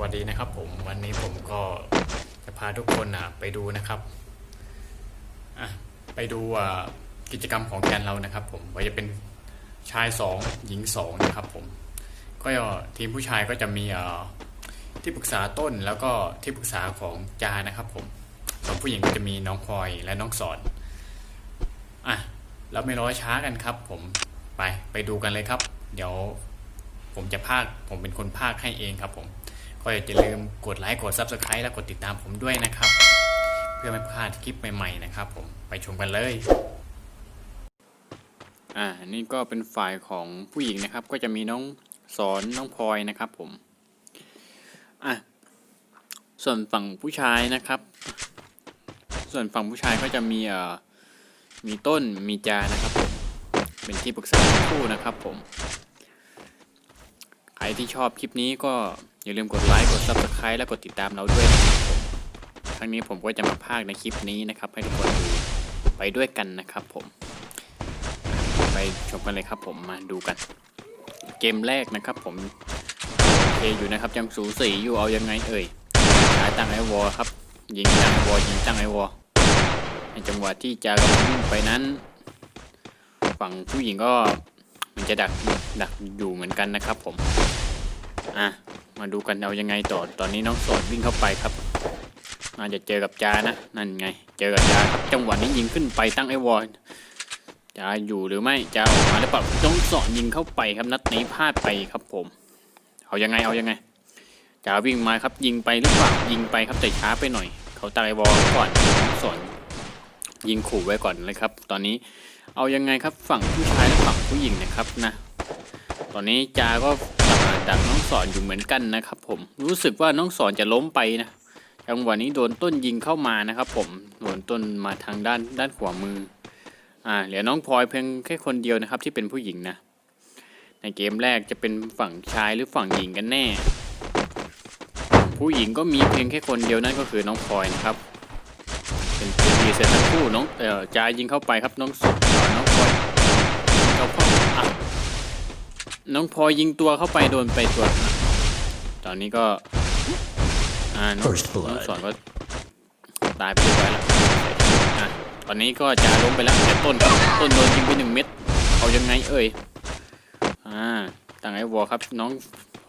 วัสดีนะครับผมวันนี้ผมก็จะพาทุกคนอะไปดูนะครับไปดูกิจกรรมของแกนเรานะครับ ผมว่าจะเป็นชายสองหญิงสองนะครับผมก็ทีมผู้ชายก็จะมีที่ปรึกษาต้นแล้วก็ที่ปรึกษาของจานะครับผมส่วนผู้หญิงก็จะมีน้องพลอยและน้องสอนอะเราไม่รอช้ากันครับ ผมไปไปดูกันเลยครับ เดี๋ยวผมจะพากย์ผมเป็นคนพากย์ให้เองครับผม ก็อย่าลืมกดไลค์กด Subscribe และกดติดตามผมด้วยนะครับ เพื่อไม่พลาดคลิปใหม่ๆนะครับผมไปชมกันเลยอ่านี่ก็เป็นฝ่ายของผู้หญิงนะครับ ก็จะมีน้องสอนน้องพลอยนะครับผมอะส่วนฝั่งผู้ชายนะครับ ส่วนฝั่งผู้ชายก็จะมีเอ่อมีต้นมีจานะครับผมเป็นที่ปรึกษาคู่นะครับผม รที่ชอบคลิปนี้ก็อย่าลืมกดไลค์กด Subscribe และกดติดตามเราด้วยนะครับผมครั้งนี้ผมก็จะมาพากในคลิปนี้นะครับ ให้ทุกคนดูไปด้วยกันนะครับผม ไปชมกันเลยครับผมมาดูกัน เกมแรกนะครับผมโอเคอยู่นะครับยังสูสีอยู่เอายังไงเอ่ยหาตั้งไอวอลครับ ยิงตั้งวอลยิงตั้งไอวอลในจังหวะที่จะวิ่งไปนั้น ฝั่งผู้หญิงก็มันจะดักดักอยู่เหมือนกันนะครับผม อะ มาดูกันเอายังไงต่อ ตอนนี้น้องสอนวิ่งเข้าไปครับ น่าจะเจอกับจานะ นั่นไง เจอกับจาครับ จังหวะนี้ยิงขึ้นไปตั้งไอวอลจาอยู่หรือไม่จาออกมาหรือเปล่าต้องสอนยิงเข้าไปครับ นัดนี้พลาดไปครับผม เอายังไง เอายังไงจาวิ่งมาครับ ยิงไปหรือเปล่า ยิงไปครับแต่ช้าไปหน่อย เขาตั้งไอวอลก่อนน้องสอนยิงขู่ไว้ก่อนเลยครับ ตอนนี้ เอายังไงครับ ฝั่งผู้ชายและฝั่งผู้หญิงนะครับนะ อนนี้จาก็ดักน้องสอนอยู่เหมือนกันนะครับผมรู้สึกว่าน้องสอนจะล้มไปนะจังหวะนี้โดนต้นยิงเข้ามานะครับผมโดนต้นมาทางด้านด้านขวามืออ่าเหลือน้องพลอยเพียงแค่คนเดียวนะครับที่เป็นผู้หญิงนะ ในเกมแรกจะเป็นฝั่งชายหรือฝั่งหญิงกันแน่ ผู้หญิงก็มีเพียงแค่คนเดียวนั่นก็คือน้องพลอยนะครับ เป็นเป็นดีเซตทั้งคู่น้องเอ่อจายิงเข้าไปครับน้องสดน้องพลอยยิงเข้าเข้าอะ น้องพลอยยิงตัวเข้าไปโดนไปตัว ตอนนี้ก็ อ่าน้อง First blood น้องสอนก็ตายไปเรียบร้อยแล้วอะตอนนี้ก็จะล้มไปแล้วแต่ต้นครับต้นโดนยิงไปหนึ่งเม็ดเอายังไงเอ่ยอ่าตั้งไอ้วอลครับ น้อง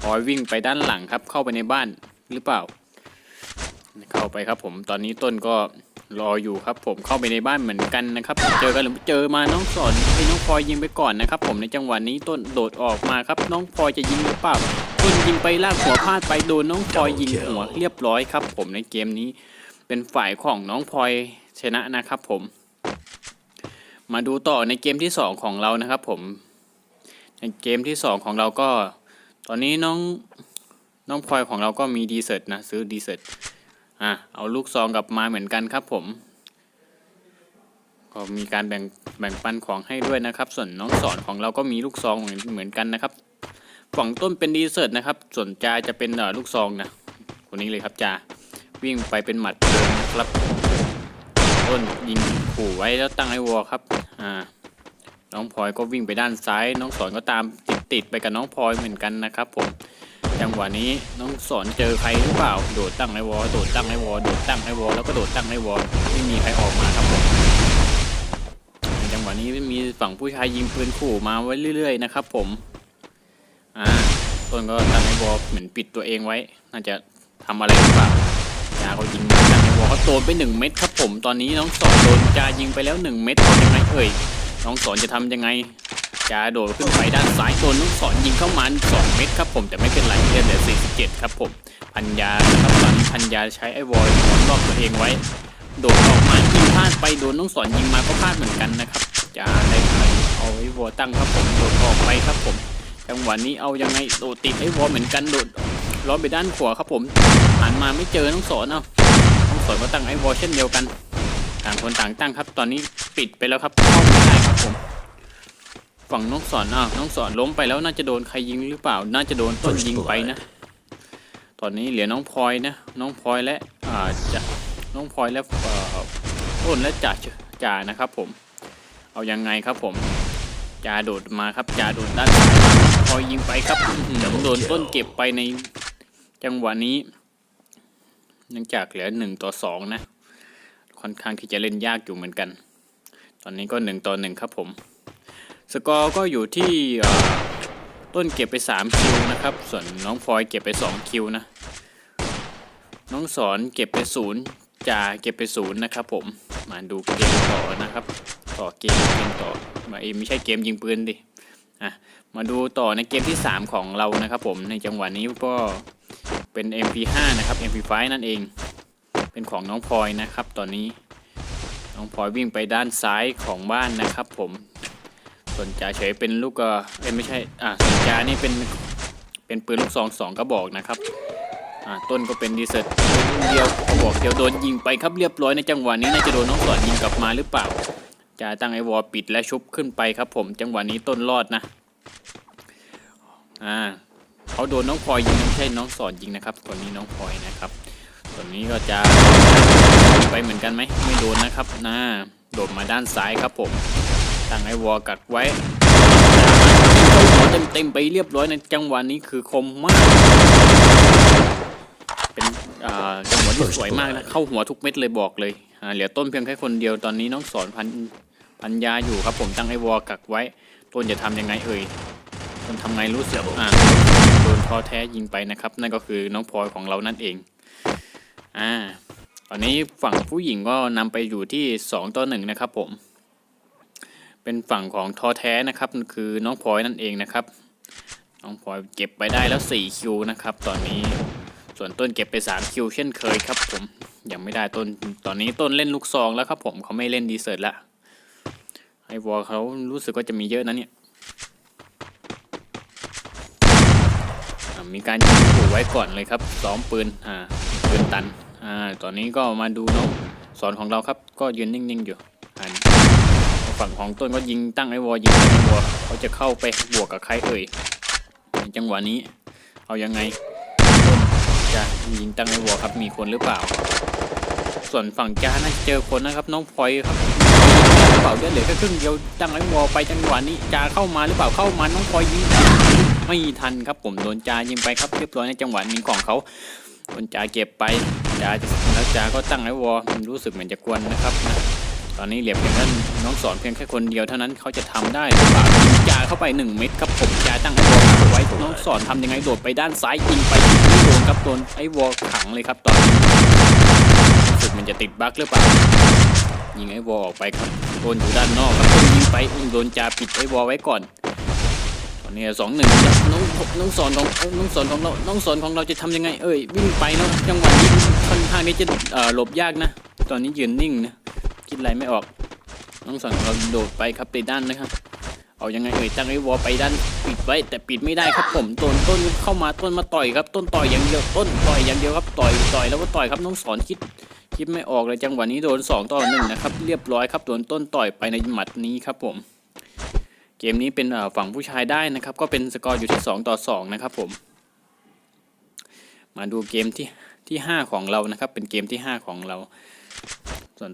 พลอยวิ่งไปด้านหลังครับ เข้าไปในบ้านหรือเปล่า เข้าไปครับผมตอนนี้ต้นก็ รออยู่ครับผมเข้าไปในบ้านเหมือนกันนะครับเจอกันหรือไม่เจอมาน้องสอนให้น้องพลอยยิงไปก่อนนะครับ ผมในจังหวะนี้ต้นโดดออกมาครับ น้องพลอยจะยิงหรือเปล่าต้นยิงไปลากหัวพลาดไปโดนน้องพลอยยิงหัวเรียบร้อยครับ ผมในเกมนี้ เป็นฝ่ายของน้องพลอยชนะนะครับ ผม มาดูต่อในเกมที่สองของเรานะครับ ผม ในเกมที่สองของเราก็ ตอนนี้น้องน้องพลอยของเราก็มีดีเซตนะซื้อดีเซต อะเอาลูกซองกลับมาเหมือนกันครับผม ก็มีการแบ่งแบ่งปันของให้ด้วยนะครับ ส่วนน้องสอนของเราก็มีลูกซองเหมือนเหมือนกันนะครับฝั่งต้นเป็นดีเซอร์ตนะครับ ส่วนจาจะเป็นเอ่อลูกซองนะคนนี้เลยครับจาวิ่งไปเป็นหมัดนะครับต้นยิงขู่ไว้แล้วตั้งไอ้วอลครับอ่าน้องพลอยก็วิ่งไปด้านซ้าย น้องสอนก็ตามติดติดๆไปกับน้องพลอยเหมือนกันนะครับผม จังหวะนี้น้องสอนเจอใครหรือเปล่า โดดตั้งไอวอลโดดตั้งไอวอลโดดตั้งไอวอลแล้วก็โดดตั้งไอวอลไม่มีใครออกมาครับผมจังหวะนี้มีฝั่งผู้ชายยิงปืนขู่มาไว้เรื่อย ๆ นะครับ ผมอ่าต้นก็ตั้งไอวอลเหมือนปิดตัวเองไว้ น่าจะทำอะไรหรือเปล่าจาเขายิงตั้งไอวอลเขาโดนไปหนึ่งเม็ดครับผมตอนนี้น้องสอนโดนจายิงไปแล้วหนึ่งเม็ดทำยังไงเอ่ยน้องสอนจะทำยังไง จะโดดขึ้นไปด้านซ้ายโดนลูกศรยิงเข้ามา2เม็ดครับผมแต่ไม่เป็นไรเลือดเหลือ47 ครับผมพันยาครับตอนนี้พันยาใช้ไอ้วอลรอบตัวเองไว้ โดดออกมายิงพลาดไปโดนลูกศรยิงมาก็พลาดเหมือนกันนะครับจะได้ใครเอาไอ้วอลตั้งครับผมโดดออกไปครับผมจังหวะนี้เอายังไงโดดติดไอ้วอลเหมือนกันโดดล้อไปด้านขวาครับผมหันมาไม่เจอน้องสอนเอาน้องสอนก็ตั้งไอ้วอลเช่นเดียวกัน ต่างคนต่างตั้งครับ ตอนนี้ปิดไปแล้วครับเข้าไม่ได้ครับผม ฝั่งน้องสอนอ้าวน้องสอนล้มไปแล้วน่าจะโดนใครยิงหรือเปล่า น่าจะโดนต้นยิงไปนะ ตอนนี้เหลือน้องพลอยนะ น้องพลอยและอ่าจะน้องพลอยและเอ่อต้นและจ่าจ่านะครับ ผม เอายังไงครับผมจ่าโดดมาครับจ่าโดดด้านซ้ายพลอยยิงไปครับอื้อหือโดนต้นเก็บไปในจังหวะนี้เนื่องจากเหลือหนึ่งต่อสองนะ ค่อนข้างที่จะเล่นยากอยู่เหมือนกัน ตอนนี้ก็หนึ่งต่อหนึ่งครับผม สกอร์ก็อยู่ที่ต้นเก็บไปสามคิวนะครับ ส่วนน้องพลอยเก็บไปสองคิวนะ น้องสอนเก็บไปศูนย์จ่าเก็บไปศูนย์นะครับผม มาดูเกมต่อนะครับ ต่อเกมเกมต่อ มาเอยไม่ใช่เกมยิงปืนดิ อะ มาดูต่อในเกมที่ 3 ของเรานะครับผม ในจังหวะนี้ก็เป็น MP5 นะครับ MP5 นั่นเอง เป็นของน้องพลอยนะครับ ตอนนี้ น้องพลอยวิ่งไปด้านซ้ายของบ้านนะครับผม ส่วนจ่าเฉยเป็นลูกเออเอ้ยไม่ใช่อ่าส่วนจ่านี่เป็นเป็นปืนลูกซองสองกระบอกนะครับอ่าต้นก็เป็นดีเซอร์เดียวกระบอกเดียวโดนยิงไปครับเรียบร้อยในจังหวะนี้น่าจะโดนน้องสอนยิงกลับมาหรือเปล่าจ่าตั้งไอวอลปิดและชุบขึ้นไปครับ ผมจังหวะนี้ต้นรอดนะอ่าเขาโดนน้องพลอยยิงไม่ใช่น้องสอนยิงนะครับคนนี้น้องพลอยนะครับส่วนนี้ก็จะไปเหมือนกันไหมไม่โดนนะครับนะโดดมาด้านซ้ายครับผม ตั้งไอวอลกัดไว้เข้าหัวเต็มๆไปเรียบร้อยในจังหวะนี้คือคมมาก เป็นอ่าจังหวะที่สวยมากนะเข้าหัวทุกเม็ดเลยบอกเลยอ่าเหลือต้นเพียงแค่คนเดียวตอนนี้น้องสอนพันพันยาอยู่ครับผมตั้งไอวอลกักไว้ต้นจะทำยังไงเอ่ยต้นทำไงรู้สึกอ่าโดนท้อแท้ยิงไปนะครับ นั่นก็คือน้องพลอยของเรานั่นเองอ่าตอนนี้ฝั่งผู้หญิงก็นำไปอยู่ที่สองต่อหนึ่งนะครับผม เป็นฝั่งของทอแท้นะครับคือน้องพลอยนั่นเองนะครับ น้องพลอยเก็บไปได้แล้วสี่คิวนะครับ ตอนนี้ส่วนต้นเก็บไป3คิวเช่นเคยครับผมยังไม่ได้ต้นตอนนี้ต้นเล่นลูกซองแล้วครับผมเขาไม่เล่นดีเซิร์ตละไอวอลเขารู้สึกว่าจะมีเยอะนะเนี่ยมีการยิงขู่ไว้ก่อนเลยครับซ้อมปืนอ่าปืนตันอ่าตอนนี้ก็มาดูน้องสอนของเราครับ ก็ยืนนิ่งๆอยู่อ่า ฝั่งของต้นก็ยิงตั้งไอวอลยิงตั้วอเขาจะเข้าไปบวกกับใครเอ่ยในจังหวะนี้ เอายังไงจะยิงตั้งไอวอลครับมีคนหรือเปล่า ส่วนฝั่งจ้าน่าจะเจอคนนะครับ น้องพลอยครับหรือเปล่าเลือดเหลือแค่ครึ่งเดียวตั้งไอวอลไปจังหวะนี้จาเข้ามาหรือเปล่าเข้ามาน้องพลอยยิงไม่ทันครับผมโดนจายิงไปครับเรียบร้อยในจังหวะนี้ของเขาโดนจาเก็บไปจาแล้วจาก็ตั้งไอวอลมันรู้สึกเหมือนจะกวนนะครับนะ ตอนนี้เหลียบเพียงแค่น้องสอนเพียงแค่คนเดียวเท่านั้นเขาจะทำได้หรือเปล่าจาเข้าไปหนึ่งเม็ดครับผมจาตั้งไอวอลไว้น้องสอนทำยังไงโดดไปด้านซ้ายยิงไปไม่โดนครับโดนไอ้วอลขังเลยครับตอนนี้รู้สึกมันจะติดบั๊กหรือเปล่ายิงไอวอลออกไปครับโดนอยู่ด้านนอกครับโดนยิงไปอุ้มโดนจาปิดไอ้วอลไว้ก่อนตอนนี้สองหนึ่งน้องน้องสอนของน้องสอนของเราน้องสอนของเราจะทำยังไง เอ้ยวิ่งไปเนาะจังหวะนี้ค่อนข้างนี้จะเอ่อหลบยากนะ ตอนนี้ยืนนิ่งนะ คิดอะไรไม่ออก น้องสอนของเราโดดไปครับไปด้านนะครับ เอายังไงเอ่ยตั้งไอ้วอลไปด้านปิดไว้ แต่ปิดไม่ได้ครับผมต้นต้นเข้ามาต้นมาต่อยครับ ต้นต่อยอย่างเดียวต้นต่อยอย่างเดียวครับต่อยต่อยแล้วก็ต่อยครับน้องสอนคิดคิดไม่ออกเลยจังหวะนี้โดนสองต่อหนึ่งนะครับเรียบร้อยครับโดนต้นต่อยไปในหมัดนี้ครับผม เกมนี้เป็นฝั่งผู้ชายได้นะครับ ก็เป็นสกอร์อยู่ที่ 2 ต่อ 2 นะครับผม มาดูเกมที่ที่ 5 ของเรานะครับ เป็นเกมที่ 5 ของเรา ส่วน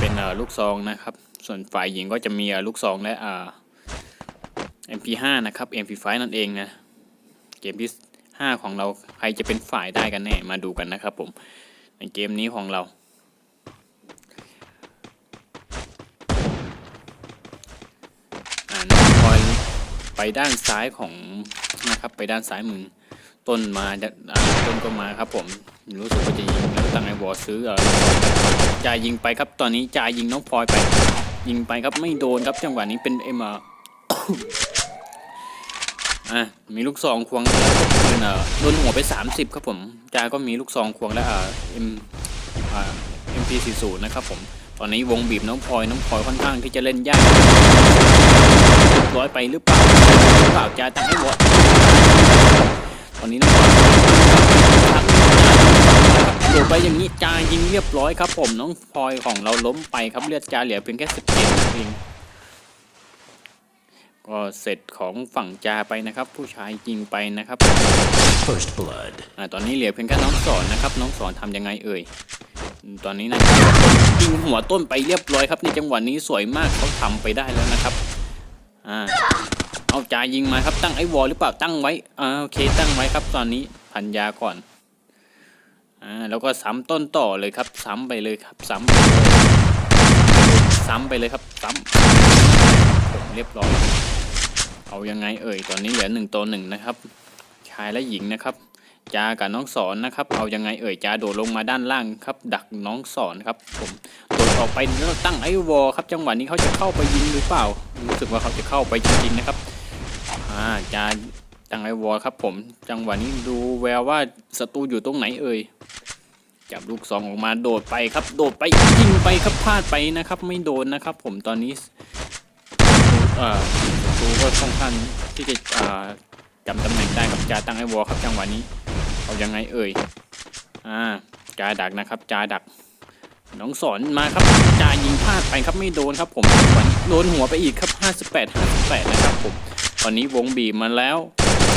เป็นลูกซองนะครับ ส่วนฝ่ายหญิงก็จะมีลูกซองและอ่า MP5 นะครับ MP5 นั่นเองนะ เกมที่ 5 ของเราใครจะเป็นฝ่ายได้กันแน่ มาดูกันนะครับผม ในเกมนี้ของเราอ่าน้อยไปด้านซ้ายของนะครับ ไปด้านซ้ายมือ ต้นมาจะอ่าต้นก็มาครับผม รู้สึกว่าจะยิงแล้วตั้งไอ้บอซื้ออ จ่ายยิงไปครับตอนนี้จ่ายยิงน้องพลอยไป ยิงไปครับไม่โดนครับจังหวะนี้เป็นเอ็มอะอะมีลูกซองควงแล้วก็นเอ่อโดนหัวไป 30 ครับผมจาก็มีลูกซองควงและอ่าเอ็มอ่า MP40 นะครับผมตอนนี้วงบีบน้องพลอยน้องพลอยค่อนข้างที่จะเล่นยากร้อยไปหรือเปล่าหรือเปล่าจะตั้งให้หมดตอนนี้น้องบอล โดดไปอย่างนี้จายิงเรียบร้อยครับ ผมน้องพลอยของเราล้มไปครับเลือดจาเหลือเพียงแค่สิบเจ็ดเองก็เสร็จของฝั่งจาไปนะครับ ผู้ชายยิงไปนะครับ First blood. อ่าตอนนี้เหลือเพียงแค่น้องสอนนะครับน้องสอนทำยังไงเอ่ยอืมตอนนี้นะยิงหัวต้นไปเรียบร้อยครับในจังหวะนี้สวยมากเขาทำไปได้แล้วนะครับอ่าเอาจ่ายิงมาครับตั้งไอ้วอลหรือเปล่าตั้งไว้อ่าโอเค ตั้งไว้ครับตอนนี้พันยาก่อน อ่าแล้วก็ซ้ำต้นต่อเลยครับ ซ้ำไปเลยครับ ซ้ำไปเลยซ้ำไปเลยครับซ้ำผมเรียบร้อย เอายังไงเอ่ยตอนนี้เหลือหนึ่งตัวหนึ่งนะครับ ชายและหญิงนะครับจากับน้องสอนนะครับ เอายังไงเอ่ยจาโดดลงมาด้านล่างครับ ดักน้องสอนครับ ผมโดดออกไปแล้วตั้งไอ้วอลครับ จังหวะนี้เขาจะเข้าไปยิงหรือเปล่า รู้สึกว่าเขาจะเข้าไปจริงๆนะครับ อ่าจา ตั้งไอวอลครับผม จังหวะนี้ดูแววว่าศัตรูอยู่ตรงไหนเอ่ยจับลูกซองออกมาโดดไปครับ โดดไปยิงไปครับพลาดไปนะครับ ไม่โดนนะครับ ผมตอนนี้เอ่อศัตรูก็ค่อนข้างที่จะอ่าจำตำแหน่งได้ครับจ่าตั้งไอวอลครับจังหวะนี้เอายังไงเอ่ยอ่าจาดักนะครับจ่าดักน้องสอนมาครับจ่ายิงพลาดไปครับไม่โดนครับผมโดนหัวไปอีกครับ 58 58 นะครับผม ตอนนี้วงบีบมาแล้ว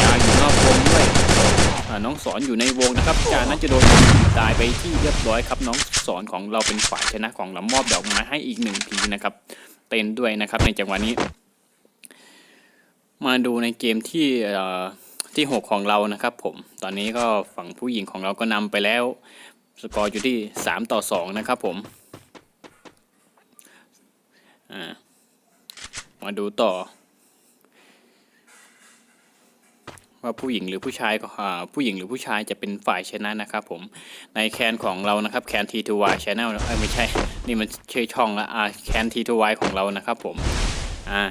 จาอยู่นอกวงด้วยน้องสอนอยู่ในวงนะครับจาน่าจะโดนตายไปที่เรียบร้อยครับ น้องสอนของเราเป็นฝ่ายชนะของเรามอบดอกไม้ให้อีกหนึ่งทีนะครับ เต้นด้วยนะครับในจังหวะนี้ มาดูในเกมที่ที่หกของเรานะครับ ผม ตอนนี้ก็ฝั่งผู้หญิงของเราก็นำไปแล้ว สกอร์อยู่ที่สามต่อสองนะครับผมมาดูต่อ ว่าผู้หญิงหรือผู้ชายก็ผู้หญิงหรือผู้ชายจะเป็นฝ่ายชนะนะครับผมในแคนของเรานะครับแคน T2Y Channel เอ้ไม่ใช่ นี่มันชื่อช่องละอ่าแคน T2Y ของเรานะครับผมอ่า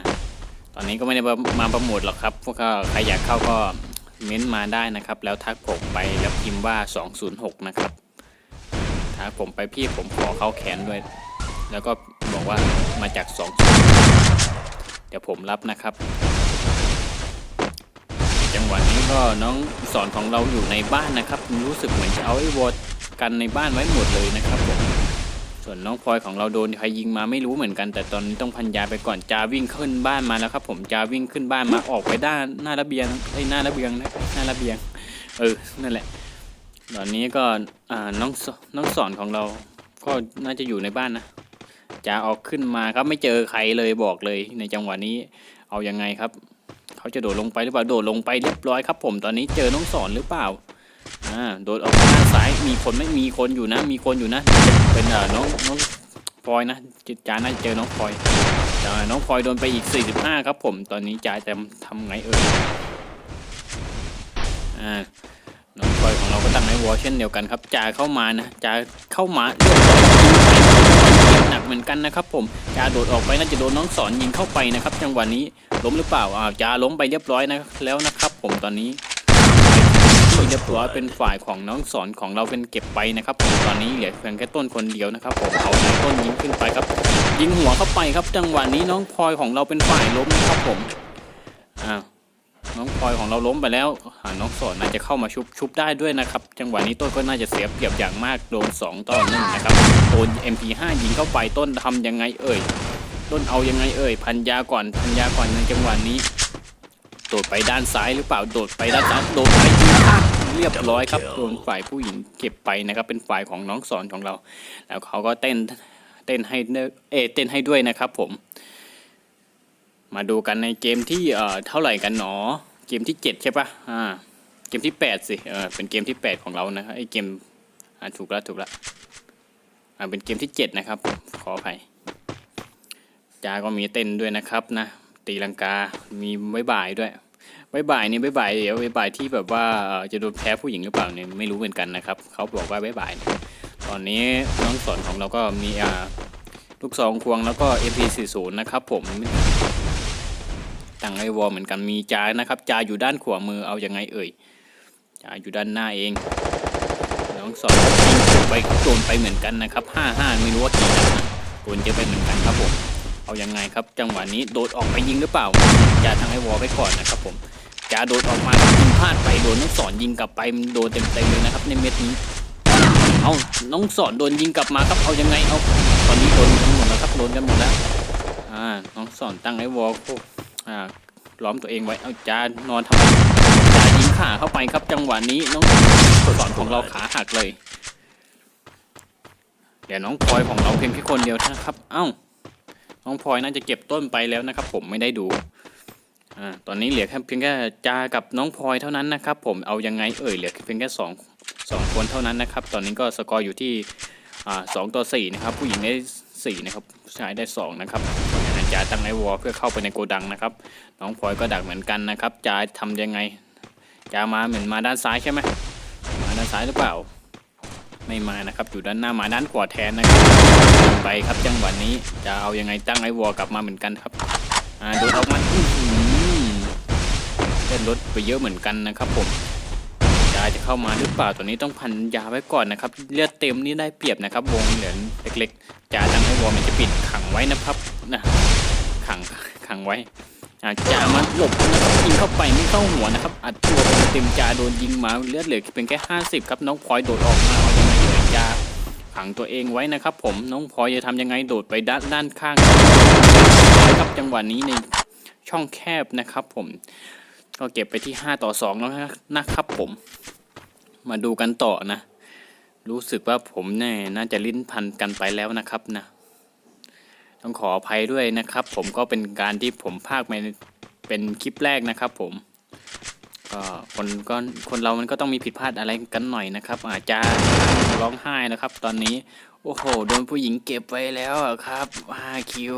ตอนนี้ก็ไม่ได้มาประมูลหรอกครับพวกก็ใครอยากเข้าก็เม้นต์มาได้นะครับ แล้วทักผมไปแล้วพิมพ์ว่า 206 นะครับทักผมไปพี่ผมขอเข้าแคนด้วย แล้วก็บอกว่ามาจาก2เดี๋ยวผมรับนะครับ วะนี้ก็น้องสอนของเราอยู่ในบ้านนะครับ รู้สึกเหมือนจะเอาไอ้วอดกันในบ้านไว้หมดเลยนะครับผมส่วนน้องพลอยของเราโดนใครยิงมาไม่รู้เหมือนกัน แต่ตอนนี้ต้องพันยาไปก่อนจาวิ่งขึ้นบ้านมาแล้วครับ ผมจาวิ่งขึ้นบ้านมาออกไปด้านหน้าระเบียงไอ้หน้าระเบียงนะหน้าระเบียง เออนั่นแหละ ตอนนี้ก็น้องน้องสอนของเราก็น่าจะอยู่ในบ้านนะจาออกขึ้นมาครับไม่เจอใครเลยบอกเลยในจังหวะนี้ เอายังไงครับ เขาจะโดดลงไปหรือเปล่า โดดลงไปเรียบร้อยครับ ผมตอนนี้เจอน้องสอนหรือเปล่า อ่า โดดออกมาด้านซ้าย มีคนไม่มีคนอยู่นะ มีคนอยู่นะ เป็นอ่าน้องน้องพลอยนะจิตจาน่าจะเจอน้องพลอยแต่น้องพลอยโดนไปอีก 45 ครับ ผม ตอนนี้จ่าจะทำไงเอ่ย อ่า น้องพลอยของเราก็ตั้งไอ้วอลเช่นเดียวกันครับจ่าเข้ามานะจ่าเข้ามาเรียบร้อยยิงไปหนักเหมือนกันนะครับ ผมจ่าโดดออกไปน่าจะโดนน้องสอนยิงเข้าไปนะครับ จังหวะนี้ล้มหรือเปล่าอ่าวจาล้มไปเรียบร้อยนะแล้วนะครับ ผมตอนนี้ที่เรียบร้อยเป็นฝ่ายของน้องสอนของเราเป็นเก็บไปนะครับผมตอนนี้เหลือเพียงแค่ต้นคนเดียวนะครับผมเอาในต้นยิงขึ้นไปครับ ยิงหัวเข้าไปครับ จังหวะนี้น้องพลอยของเราเป็นฝ่ายล้มนะครับผมอ้าว น้องพลอยของเราล้มไปแล้วหาน้องสอนน่าจะเข้ามาชุบชุบได้ด้วยนะครับ จังหวะนี้ต้นก็น่าจะเสียเปรียบอย่างมากโดน2ต่อหนึ่งนะครับโดน MP5 ยิงเข้าไปต้นทำยังไงเอ่ย ต้นเอายังไงเอ่ย พันยาก่อนพันยาก่อนในจังหวะนี้ โดดไปด้านซ้ายหรือเปล่าโดดไปด้านซ้ายโดดไปยิงพลาดเรียบร้อยครับโดนฝ่ายผู้หญิงเก็บไปนะครับเป็นฝ่ายของน้องสอนของเรา แล้วเขาก็เต้นเต้นให้เนเอยเต้นให้ด้วยนะครับผม มาดูกันในเกมที่เอ่อเท่าไหร่กันหนอ เกมที่เจ็ดใช่ปะอ่า เกมที่แปดสิเออเป็นเกมที่แปดของเรานะครับไอเกมอ่าถูกแล้วถูกแล้วอ่าเป็นเกมที่เจ็ดนะครับ ขออภัยจาก็มีเต้นด้วยนะครับนะตีลังกา มีบายบายด้วยบายบายนี่บายบายเดี๋ยวบายบายที่แบบว่าจะโดนแพ้ผู้หญิงหรือเปล่าเนี่ยไม่รู้เหมือนกันนะครับเขาบอกว่าบายบายตอนนี้น้องสอนของเราก็มีอ่าลูกซองควงแล้วก็ MP40 นะครับผม ตั้งไอวอลเหมือนกันมีจานะครับจาอยู่ด้านขวามือเอาอยังไงเอ่ยจาอยู่ด้านหน้าเองน้องสอนยิงไปโดนไปเหมือนกันนะครับห้าห้าไม่รู้ว่ากี่นัดนะโดนเยอะไปเหมือนกันครับผมเอาอยังไงครับ จังหวะนี้โดดออกไปยิงหรือเปล่าจาทางไอวอลไปก่อนนะครับผมจาโดดออกมายิงพลาดไปโดนน้องสอนยิงกลับไปมันโดนเต็มเต็มเลยนะครับในเม็ดนี้เอาน้องสอนโดนยิงกลับมาครับเอายังไงเอาตอนนี้โดนกันหมดแล้วครับโดนกันหมดแล้วอ่าน้องสอนตั้งไอวอลโอ้ อ่าล้อมตัวเองไว้เอาจานอนทำไมจายิงขาเข้าไปครับจังหวะนี้น้องสอนของเราขาหักเลยเดี๋ยวน้องพลอยของเราเพียงแค่คนเดียวนะครับ เอ้า น้องพลอยน่าจะเก็บต้นไปแล้วนะครับ ผมไม่ได้ดูอ่าตอนนี้เหลือแค่เพียงแค่จากับน้องพลอยเท่านั้นนะครับ ผมเอายังไงเอ่ยเหลือเพียงแค่สองสองคนเท่านั้นนะครับ ตอนนี้ก็สกอร์อยู่ที่อ่าสองต่อสี่นะครับ ผู้หญิงได้สี่นะครับผู้ชายได้สองนะครับ จ่ายตั้งไอวอลเพื่อเข้าไปในโกดังนะครับ น้องพลอยก็ดักเหมือนกันนะครับจะทำยังไงจะมาเหมือนมาด้านซ้ายใช่ไหมมาด้านซ้ายหรือเปล่า ไม่มานะครับ อยู่ด้านหน้ามาด้านขวาแทนนะครับไปครับจังหวะนี้จะเอายังไงตั้งไอวอลกลับมาเหมือนกันครับอ่าโดนออกมาอื้อหือเล่นรถไปเยอะเหมือนกันนะครับผม จะเข้ามาหรือเปล่าตัวนี้ต้องพันยาไว้ก่อนนะครับเลือดเต็มนี่ได้เปรียบนะครับ วงเหลือเล็กๆจาตั้งให้วอลมันจะปิดขังไว้นะครับนะขังขังไว้อาจามันหลบนะครับยิงเข้าไปไม่เข้าหัวนะครับ อัดตัวเต็มจาโดนยิงมาเลือดเหลือเพียงแค่50ครับน้องพลอยโดดออกมาเอายังไงเอ่ยจาขังตัวเองไว้นะครับ ผมน้องพลอยจะทำยังไงโดดไปด้านด้านข้างครับจังหวะนี้ในช่องแคบนะครับ ผมก็เก็บไปที่ 5 ต่อ2แล้วนะครับผม มาดูกันต่อนะ รู้สึกว่าผมเนี่ยน่าจะลิ้นพันกันไปแล้วนะครับนะ ต้องขออภัยด้วยนะครับ ผมก็เป็นการที่ผมพากไปเป็นคลิปแรกนะครับ ผม ก็คนก็คนเรามันก็ต้องมีผิดพลาดอะไรกันหน่อยนะครับ อาจจะร้องไห้นะครับ ตอนนี้โอ้โหโดนผู้หญิงเก็บไว้แล้วครับ5คิว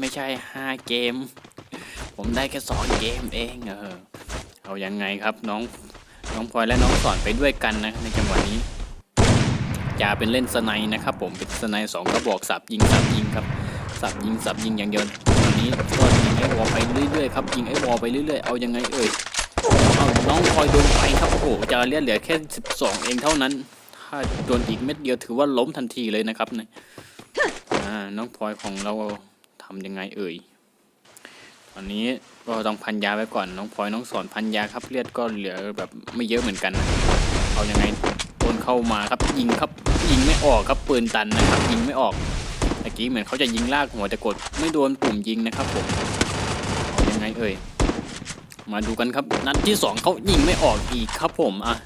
ไม่ใช่ 5 เกม ผมได้แค่สองเกมเองเออเอายังไงครับน้อง น้องพลอยและน้องสอนไปด้วยกันนะในจังหวะนี้จะเป็นเล่นสไนนะครับ ผมเป็นสไนสองกระบอกสับยิงสับยิงครับสับยิงสับยิงอย่างเดียวตอนนี้ก็ยิงไอ้วอลไปเรื่อยๆครับยิงไอ้วอลไปเรื่อยๆเอายังไงเอ่ยเอาน้องพลอยโดนไปครับโอ้โหจะเลียดเหลือแค่ 12 เองเท่านั้น ถ้าโดนอีกเม็ดเดียวถือว่าล้มทันทีเลยนะครับเนี่ยน้องพลอยของเราทำยังไงเอ่ยตอนนี้ ก็ต้องพันยาไว้ก่อน น้องพลอยน้องสอนพันยาครับเลือดก็เหลือแบบไม่เยอะเหมือนกันนะเอายังไงโดนเข้ามาครับยิงครับยิงไม่ออกครับปืนตันนะครับ ยิงไม่ออกเมื่อกี้เหมือนเขาจะยิงลากหัวแต่กดไม่โดนปุ่มยิงนะครับผมเอายังไงเอ่ยมาดูกันครับนัดที่สองเขายิงไม่ออกอีกครับผมอะ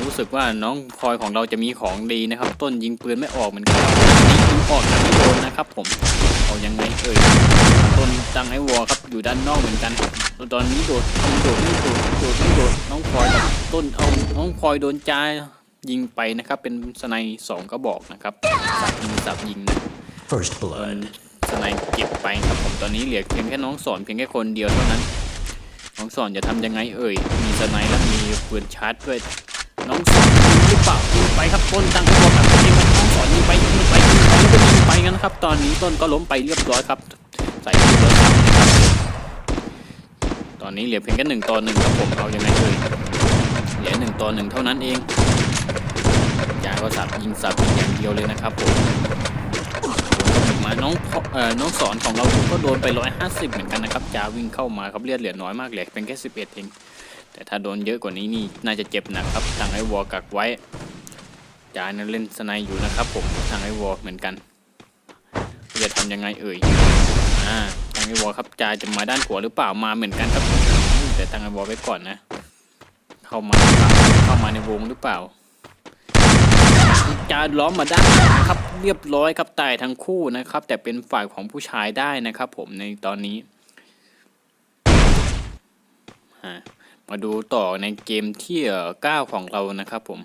รู้สึกว่าน้องพลอยของเราจะมีของดีนะครับ ต้นยิงปืนไม่ออกเหมือนกันยิงออกแต่ไม่โดนนะครับผม เอายังไงเอ่ยต้นตั้งให้วอครับอยู่ด้านนอกเหมือนกัน ตอนนี้โดดโดดไม่โดดโดดไม่โดดน้องพลอยกับต้นเอาน้องพลอยโดนจ้ายิงไปนะครับ เป็นสไนด์สองกระบอกนะครับสับยิงสับยิงนะ First เอิ blood. ญสไนด์เก็บไปครับผมตอนนี้เหลือเพียงแค่น้องสอนเพียงแค่คนเดียวเท่านั้น น้องสอนจะทำยังไงเอ่ยมีสไนด์และมีปืนชาร์จด้วยน้องสอนยิงหรือเปล่ายิงไปครับต้นตั้งให้วอกับตัวเองครับน้องสอนยิงไปยิงไปยิงไปแล้ว ก็ยิงไปกันนครับ ตอนนี้ต้นก็ล้มไปเรียบร้อยครับใส่ลูกแล้วครับตอนนี้เหลือเพียงแค่หนึ่งต่อหนึ่งครับผมเอายังไงเอ่ยเหลือหนึ่งต่อหนึ่งเท่านั้นเองยาก็สับยิงสับยิงอย่างเดียวเลยนะครับผมมาน้องเอ่อน้องสอนของเราก็โดนไปร้อยห้าสิบเหมือนกันนะครับจาวิ่งเข้ามาครับเลือดเหลือน้อยมากเหลือเพียงแค่สิบเอ็ดเองแต่ถ้าโดนเยอะกว่านี้นี่น่าจะเจ็บหนักครับทางไอ้วอกักไว้ จานั้นเล่นสไนอยู่นะครับผมทางไอวอลเหมือนกันจะทำยังไงเอ่ยอ่าทางไอวอลครับจาจะมาด้านขวาหรือเปล่ามาเหมือนกันครับแต่ทางไอวอลไว้ก่อนนะ เข้ามาเข้ามาในวงหรือเปล่าจาล้อมมาด้านะครับเรียบร้อยครับตายทั้งคู่นะครับ แต่เป็นฝ่ายของผู้ชายได้นะครับ ผมในตอนนี้มาดูต่อในเกมที่เอ่อ9ของเรานะครับผม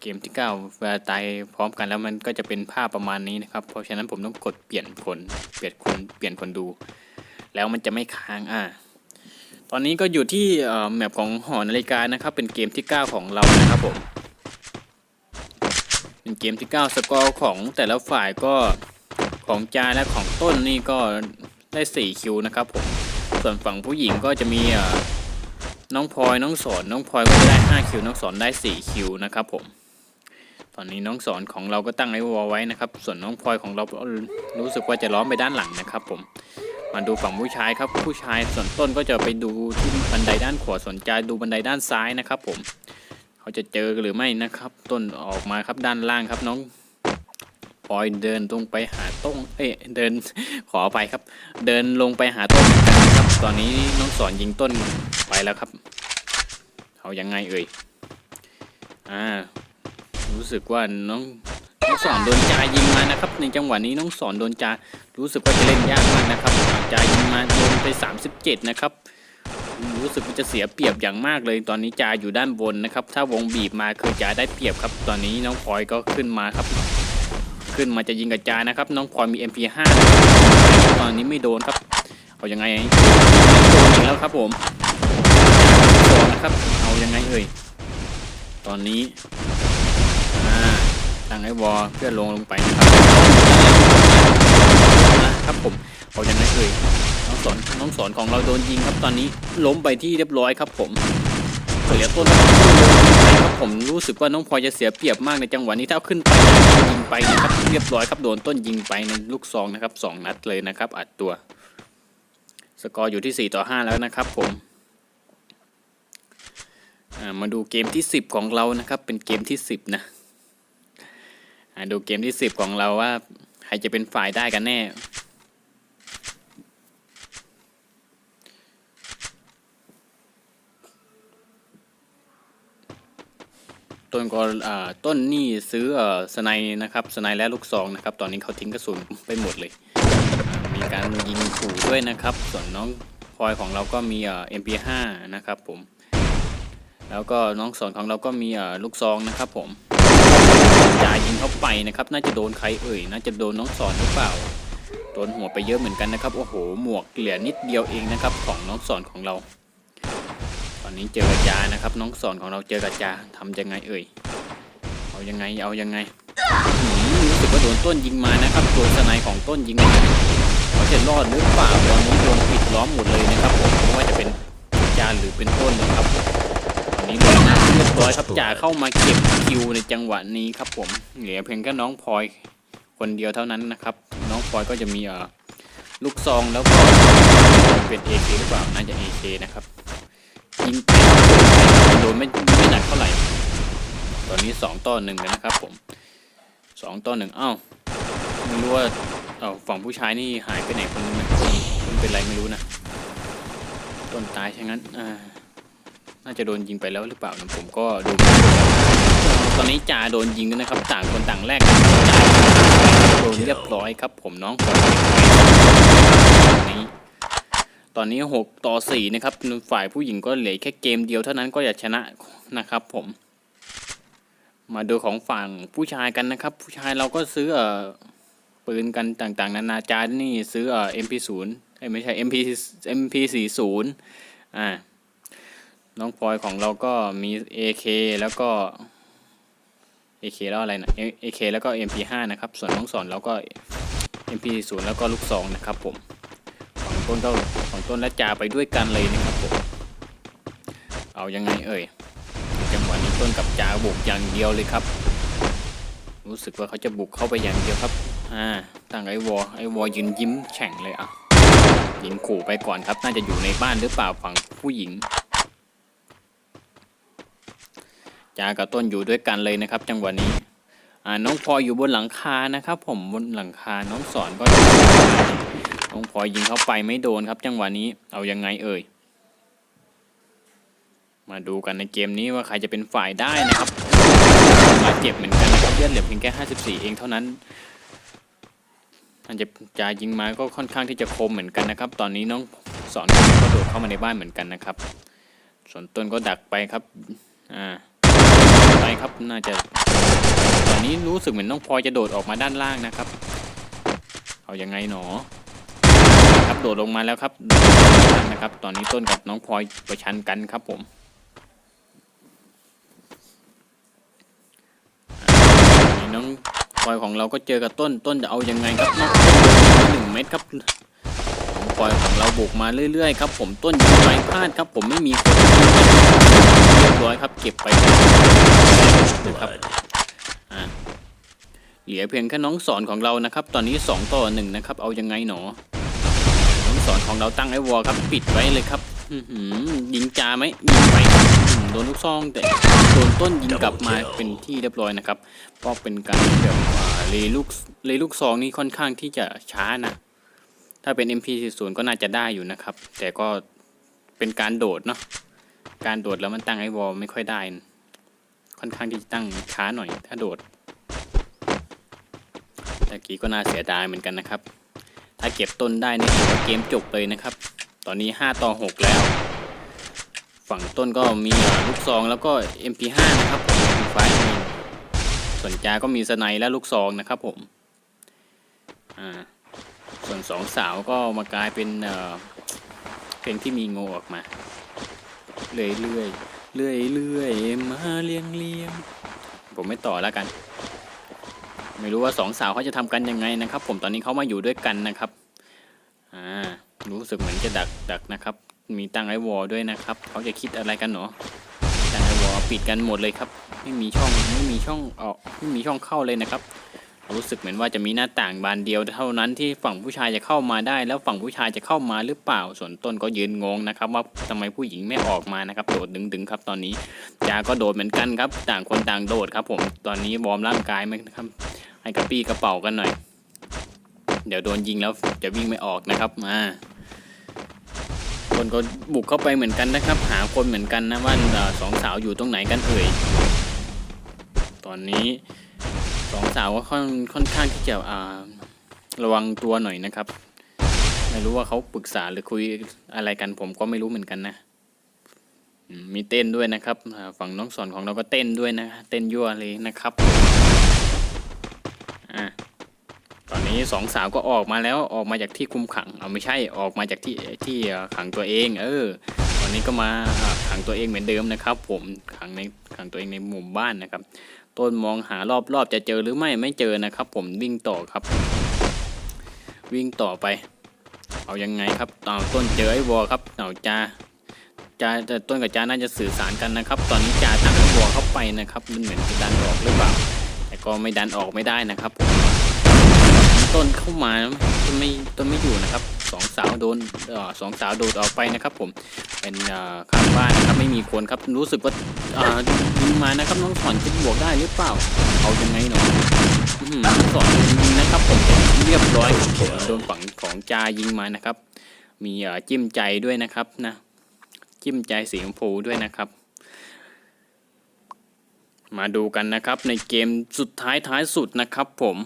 เกมที่9เวลาตายพร้อมกันแล้วมันก็จะเป็นภาพประมาณนี้นะครับ เพราะฉะนั้นผมต้องกดเปลี่ยนคนเปลี่ยนคนเปลี่ยนคนดู แล้วมันจะไม่ค้างอ่าตอนนี้ก็อยู่ที่เอ่อแมปของหอนาฬิกานะครับ เป็นเกมที่ 9 ของเรานะครับผมเป็นเกมที่ 9 สกอร์ของแต่ละฝ่ายก็ของจาและของต้นนี่ก็ได้ 4 คิวนะครับผมส่วนฝั่งผู้หญิงก็จะมีน้องพลอยน้องสอนน้องพลอยก็ได้ 5 คิวน้องสอนได้ 4 คิวนะครับผม ตอนนี้น้องสอนของเราก็ตั้งไอ้วอไว้นะครับ ส่วนน้องพลอยของเรารู้สึกว่าจะล้อมไปด้านหลังนะครับ ผม มาดูฝั่งผู้ชายครับ ผู้ชายส่วนต้นก็จะไปดูที่บันไดด้านขวาสนใจดูบันไดด้านซ้ายนะครับ ผม เขาจะเจอหรือไม่นะครับ ต้นออกมาครับด้านล่างครับน้องพลอยเดินตรงไปหาต้งเอ้ยเดินขออภัยครับ เดินลงไปหาต้นนะครับ ตอนนี้น้องสอนยิงต้นไปแล้วครับเอายังไงเอ่ยอ่า รู้สึกว่าน้องน้องสอนโดนจายิงมานะครับ ในจังหวะนี้น้องสอนโดนจารู้สึกว่าจะเล่นยากมากนะครับจายิงมาโดนไป 37 นะครับรู้สึกว่าจะเสียเปรียบอย่างมากเลย ตอนนี้จาอยู่ด้านบนนะครับ ถ้าวงบีบมาคือจาได้เปรียบครับ ตอนนี้น้องพลอยก็ขึ้นมาครับ ขึ้นมาจะยิงกับจานะครับ น้องพลอยมี MP5 ตอนนี้ไม่โดนครับ เอายังไงไม่โดนอีกแล้วครับผมโดนนะครับ เอายังไงเอ่ยตอนนี้ ตั้งไอ้วอเพื่อลงลงไปนะครับนะครับผมเอายังไงเอ่ยน้องสอนน้องสอนของเราโดนยิงครับตอนนี้ล้มไปที่เรียบร้อยครับผมเหลือต้นแล้วก็ต้นลงไปครับผมรู้สึกว่าน้องพลอยจะเสียเปรียบมากในจังหวะนี้ถ้าเอาขึ้นไปยิงไปนะครับเรียบร้อยครับโดนต้นยิงไปในลูกซองนะครับสองนัดเลยนะครับ อัดตัว สกอร์อยู่ที่ 4 ต่อ 5 แล้วนะครับผมมาดูเกมที่ 10 ของเรานะครับ เป็นเกมที่ 10 นะ ดูเกมที่10ของเราว่า ใครจะเป็นฝ่ายได้กันแน่ ต้นก็ต้นนี่ซื้ออสไนนะครับสไนและลูกซองนะครับ ตอนนี้เขาทิ้งกระสุนไปหมดเลย มีการยิงขู่ด้วยนะครับ ส่วนน้องพลอยของเราก็มีเอ่อ MP5 นะครับผม แล้วก็น้องสอนของเราก็มีลูกซองนะครับผม จ่ายิงเข้าไปนะครับ น่าจะโดนใครเอ่ย น่าจะโดนน้องสอนหรือเปล่า โดนหัวไปเยอะเหมือนกันนะครับ โอ้โห หมวกเหลือนิดเดียวเองนะครับ ของน้องสอนของเรา ตอนนี้เจอกับจานะครับ น้องสอนของเราเจอกับจาทำยังไงเอ่ย เอายังไง เอายังไงหืมรู้สึกว่าโดนต้นยิงมานะครับ โดนสไนของต้นยิงมาเขาจะรอดหรือเปล่า ตอนนี้โดนปิดล้อมหมดเลยนะครับผมไม่ว่าจะเป็นจาหรือเป็นต้นนะครับ นนี้โดนหน้าเรียบร้อยครับจ่าเข้ามาเก็บคิวในจังหวะนี้ครับผมเหลือเพียงแค่น้องพลอยคนเดียวเท่านั้นนะครับ น้องพลอยก็จะมีเอ่อลูกซองแล้วก็เป็นเอเคหรือเปล่าน่าจะเอเคนะครับยิงไปโดนไม่ไม่หนักเท่าไหร่ ตอนนี้สองต่อหนึ่งแล้วนะครับผมสองต่อหนึ่งอ้าวไม่รู้ว่าเอ้าฝั่งผู้ชายนี่หายไปไหนคนนึงนะคนคนเป็นไรไม่รู้นะต้นตายใช่งั้นอ่า น่าจะโดนยิงไปแล้วหรือเปล่านะผมก็ดูตอนนี้จ่าโดนยิงแล้วนะครับต่างคนต่างแรกจ่าโดนเรียบร้อยครับผมน้องคนนี้ตอนนี้ 6 ต่อ 4 นะครับฝ่ายผู้หญิงก็เหลือแค่เกมเดียวเท่านั้นก็อยากชนะนะครับผม มาดูของฝั่งผู้ชายกันนะครับ ผู้ชายเราก็ซื้อเอ่อปืนกันต่างๆ นานาจานี่ซื้อเอ่อ MP0 เอ้ยไม่ใช่ MP MP40 อ่า น้องพลอยของเราก็มี AK แล้วก็ AK แล้วอะไรนะ AK แล้วก็ MP5 นะครับ ส่วนน้องสอนเราก็ MP0 แล้วก็ลูกซองนะครับผมฝั่งต้นก็ฝั่งต้นและจ่าไปด้วยกันเลยนะครับผม เอายังไงเอ่ยจังหวะนี้ต้นกับจ่าบุกอย่างเดียวเลยครับ รู้สึกว่าเขาจะบุกเข้าไปอย่างเดียวครับ อ่าตั้งไอ้วอไอ้วอยืนยิ้มแฉ่งเลยอะยิงขู่ไปก่อนครับ น่าจะอยู่ในบ้านหรือเปล่าฝั่งผู้หญิง จากับต้นอยู่ด้วยกันเลยนะครับ จังหวะนี้อ่าน้องพลอยอยู่บนหลังคานะครับ ผมบนหลังคาน้องสอนก็น้องพลอยยิงเข้าไปไม่โดนครับ จังหวะนี้เอายังไงเอ่ย มาดูกันในเกมนี้ว่าใครจะเป็นฝ่ายได้นะครับมาเจ็บเหมือนกันนะครับเลือดเหลือเพียงแค่ 54 เองเท่านั้นอันจะจะยิงมาก็ค่อนข้างที่จะคมเหมือนกันนะครับ ตอนนี้น้องสอนก็โดดเข้ามาในบ้านเหมือนกันนะครับ ส่วนต้นก็ดักไปครับ อ่า ไปครับน่าจะตอนนี้รู้สึกเหมือนน้องพลอยจะโดดออกมาด้านล่างนะครับ เอายังไงหนอ ครับโดดลงมาแล้วครับนะครับ ตอนนี้ต้นกับน้องพลอยประชันกันครับผมน้องพลอยของเราก็เจอกับต้นต้นจะเอายังไงครับน้องหนึ่งเม็ดครับน้องพลอยของเราบุกมาเรื่อยๆครับ ผมต้นยิงไปพลาดครับ ผมไม่มีคน ร้อยครับเก็บไปนะครับอ่าเหลือเพียงแค่น้องสอนของเรานะครับ ตอนนี้สองต่อหนึ่งนะครับ เอายังไงหนอ น้องสอนของเราตั้งไอ้วอลครับ ปิดไว้เลยครับอื้อหือยิงจาไหมยิงไปโดนลูกซองแต่โดนต้นยิงกลับมาเป็นที่เรียบร้อยนะครับเพราะเป็นการแบบเลลูกเลลูกซองนี่ค่อนข้างที่จะช้านะถ้าเป็น MP40 ก็น่าจะได้อยู่นะครับ แต่ก็เป็นการโดดเนาะ การโดดแล้วมันตั้งไอ้วอลไม่ค่อยได้ ค่อนข้างที่จะตั้งช้าหน่อยถ้าโดดตะกี้ก็น่าเสียดายเหมือนกันนะครับ ถ้าเก็บต้นได้นี่เกมจบเลยนะครับ ตอนนี้ 5 ต่อ 6 แล้ว ฝั่งต้นก็มีลูกซองแล้วก็ MP5 นะครับผมไฟมีส่วนจาก็มีสไนและลูกซองนะครับผม อ่า ส่วนสองสาวก็มากลายเป็น เอ่อเพลงที่มีงูออกมา เรื่อยเรื่อยเรื่อยเรื่อยมาเลียงเลียงผมไม่ต่อแล้วกัน ไม่รู้ว่าสองสาวเขาจะทำกันยังไงนะครับ ผมตอนนี้เขามาอยู่ด้วยกันนะครับอ่ารู้สึกเหมือนจะดักดักนะครับ มีตั้งไอวอลด้วยนะครับเขาจะคิดอะไรกันเนาะตั้งไอวอลปิดกันหมดเลยครับ ไม่มีช่องไม่มีช่องออกไม่มีช่องเข้าเลยนะครับ รู้สึกเหมือนว่าจะมีหน้าต่างบานเดียวเท่านั้นที่ฝั่งผู้ชายจะเข้ามาได้ แล้วฝั่งผู้ชายจะเข้ามาหรือเปล่า ส่วนต้นก็ยืนงงนะครับว่าทำไมผู้หญิงไม่ออกมานะครับโดดดึงๆครับตอนนี้จาก็โดดเหมือนกันครับ ต่างคนต่างโดดครับ ผมตอนนี้วอร์มร่างกายไหมครับ ให้กระปี้กระเป๋ากันหน่อย เดี๋ยวโดนยิงแล้วจะวิ่งไม่ออกนะครับมาคนก็บุกเข้าไปเหมือนกันนะครับ หาคนเหมือนกันนะว่าสองสาวอยู่ตรงไหนกันเอ่ยตอนนี้ สองสาวก็ค่อนค่อนข้างที่จะอ่าระวังตัวหน่อยนะครับ ไม่รู้ว่าเขาปรึกษาหรือคุยอะไรกันผมก็ไม่รู้เหมือนกันนะมีเต้นด้วยนะครับฝั่งน้องสอนของเราก็เต้นด้วยนะ เต้นยั่วเลยนะครับอ่าตอนนี้สองสาวก็ออกมาแล้วออกมาจากที่คุมขังเอาไม่ใช่ออกมาจากที่ที่ขังตัวเอง เออ ตอนนี้ก็มาขังตัวเองเหมือนเดิมนะครับ ผมขังในขังตัวเองในหมู่บ้านนะครับ ต้นมองหารอบๆ จะเจอหรือไม่ไม่เจอนะครับ ผมวิ่งต่อครับ วิ่งต่อไป เอายังไงครับเอาต้นเจอไอ้วอครับเอาจาจาแต่ต้นกับจาน่าจะสื่อสารกันนะครับ ตอนนี้จาตั้งไอ้วอเข้าไปนะครับมันเหมือนจะดันออกหรือเปล่า แต่ก็ไม่ดันออกไม่ได้นะครับ ต้นเข้ามาต้นไม่ต้นไม่อยู่นะครับ สองสาวโดนอสองสาวโดดออกไปนะครับ ผมเป็นข้างบ้านครับไม่มีคนครับรู้สึกว่ายิงมานะครับน้องสอนจะบวกได้หรือเปล่าเอายังไงหนอสอนยิงนะครับ ผมเรียบร้อยครับผมโดนฝั่งของจายิงมานะครับ มีจิ้มใจด้วยนะครับนะจิ้มใจสีชมพูด้วยนะครับมาดูกันนะครับในเกมสุดท้ายท้ายสุดนะครับผม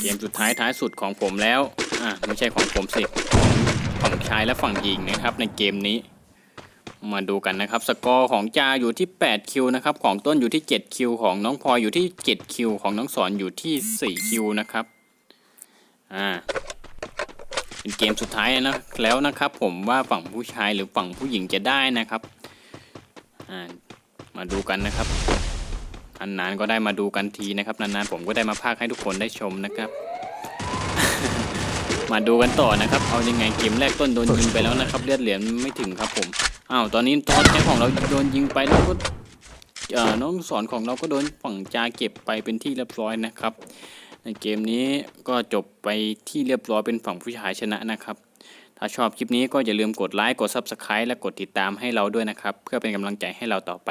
เกมสุดท้ายท้ายสุดของผมแล้ว อ่าไม่ใช่ของผมสิฝั่งชายและฝั่งหญิงนะครับในเกมนี้ มาดูกันนะครับ สกอร์ของจาอยู่ที่8คิวนะครับ ของต้นอยู่ที่7คิวของน้องพลอยอยู่ที่7คิวของน้องสอนอยู่ที่4คิวนะครับ อ่า เป็นเกมสุดท้ายนะ แล้วนะครับ ผมว่าฝั่งผู้ชายหรือฝั่งผู้หญิงจะได้นะครับ อ่า มาดูกันนะครับ นานๆก็ได้มาดูกันทีนะครับนานๆผมก็ได้มาพากให้ทุกคนได้ชมนะครับ มาดูกันต่อนะครับ เอายังไงเกมแรกต้นโดนยิงไปแล้วนะครับเลือดเหรียญไม่ถึงครับผมอ้าวตอนนี้ตอนแท้ของเราโดนยิงไปแล้วก็เอ่อน้องสอนของเราก็โดนฝั่งจาเก็บไปเป็นที่เรียบร้อยนะครับ ในเกมนี้ก็จบไปที่เรียบร้อยเป็นฝั่งผู้ชายชนะนะครับ ถ้าชอบคลิปนี้ก็อย่าลืมกดไลค์กด Subscribe และกดติดตามให้เราด้วยนะครับ เพื่อเป็นกำลังใจให้เราต่อไป